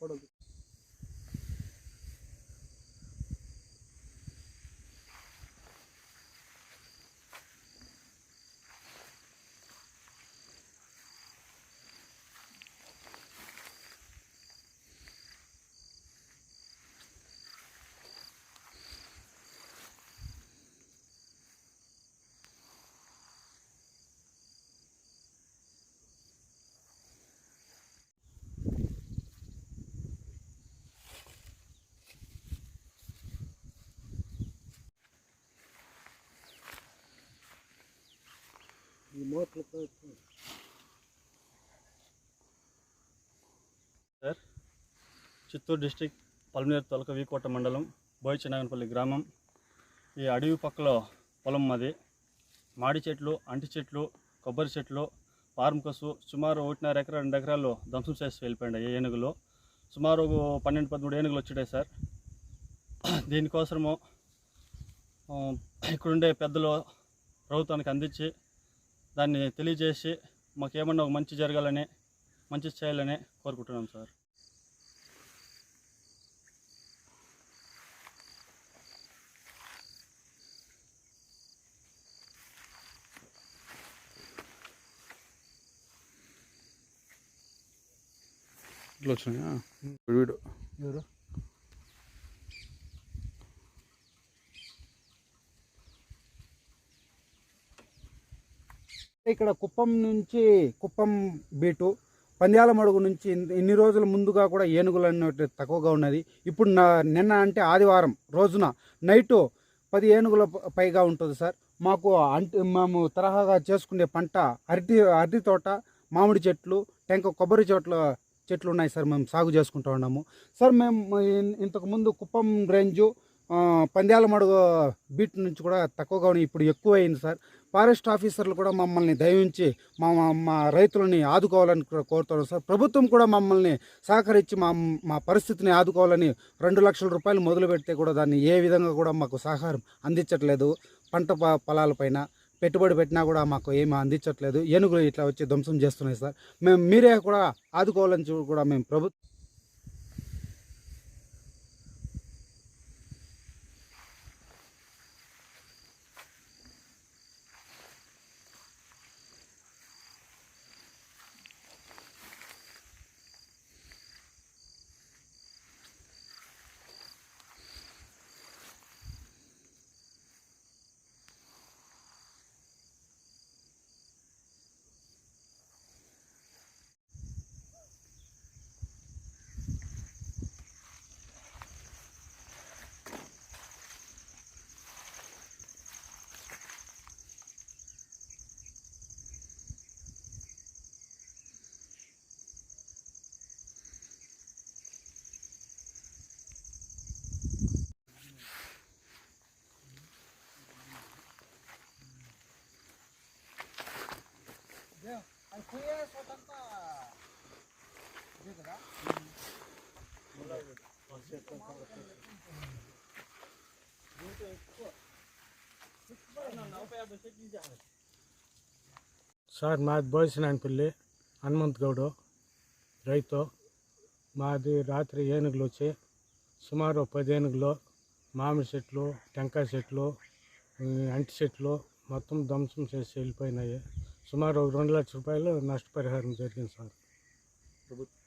వచ్చింది. ఈ మోటార్లతో సార్ చిత్తూరు డిస్టిక్ పల్మనేరు తొలక వీకోట మండలం బోయచనాగనపల్లి గ్రామం. ఈ అడవి పక్కలో పొలం మాది. మాడి చెట్లు అంటి చెట్లు కొబ్బరి చెట్లు పారం కసు సుమారు ఒకటిన్నర ఎకరా రెండు ఎకరాలు ధ్వంసం చేసి వెళ్ళిపోయాయి ఈ ఏనుగులు. సుమారు ఒక పన్నెండు పదమూడు ఏనుగులు వచ్చాయి సార్. దీనికోసము ఇక్కడుండే పెద్దలు ప్రభుత్వానికి అందించి దాన్ని తెలియజేసి మాకేమన్నా ఒక మంచి జరగాలని మంచి చేయాలని కోరుకుంటున్నాం సార్. ఇట్లా వచ్చినాయా? వీడు. ఎవరు? ఇక్కడ కుప్పం నుంచి కుప్పం బీటు పంద్యాల మడుగు నుంచి ఇన్ని రోజుల ముందుగా కూడా ఏనుగులు అనేవి తక్కువగా ఉన్నది. ఇప్పుడు నా నిన్న అంటే ఆదివారం రోజున నైటు పది ఏనుగుల పైగా ఉంటుంది సార్. మాకు అంటే మేము తరహాగా చేసుకునే పంట అరటి అరటి తోట మామిడి చెట్లు టెంక కొబ్బరి చెట్లు చెట్లు ఉన్నాయి సార్ మేము సాగు చేసుకుంటూ ఉన్నాము. సార్ మేము ఇంతకుముందు కుప్పం రేంజు పంద్యాల మడుగు బీట్ నుంచి కూడా తక్కువగా ఉన్నాయి ఇప్పుడు ఎక్కువ అయింది సార్. ఫారెస్ట్ ఆఫీసర్లు కూడా మమ్మల్ని దయించి మా మా- రైతులని ఆదుకోవాలని కూడా కోరుతున్నాం సార్. ప్రభుత్వం కూడా మమ్మల్ని సహకరించి మా మా పరిస్థితిని ఆదుకోవాలని రెండు లక్షల రూపాయలు మొదలు పెడితే కూడా దాన్ని ఏ విధంగా కూడా మాకు సహకారం అందించట్లేదు. పంట పొలాలపైన పెట్టుబడి పెట్టినా కూడా మాకు ఏమీ అందించట్లేదు. ఏనుగులు ఇట్లా వచ్చి ధ్వంసం చేస్తున్నాయి సార్. మేము మీరే కూడా ఆదుకోవాలని చూ- కూడా మేము ప్రభుత్వం సార్ మాది బోసినాయనపల్లి హనుమంత్ గౌడు రైతు. మాది రాత్రి ఏనుగులు వచ్చి సుమారు పది ఏనుగులు మామిడి చెట్లు టెంకాయ చెట్లు అంటి చెట్లు మొత్తం ధ్వంసం చేసి వెళ్ళిపోయినాయి. సుమారు ఒక రెండు లక్షల రూపాయలు నష్టపరిహారం జరిగింది సార్. ప్రభుత్వం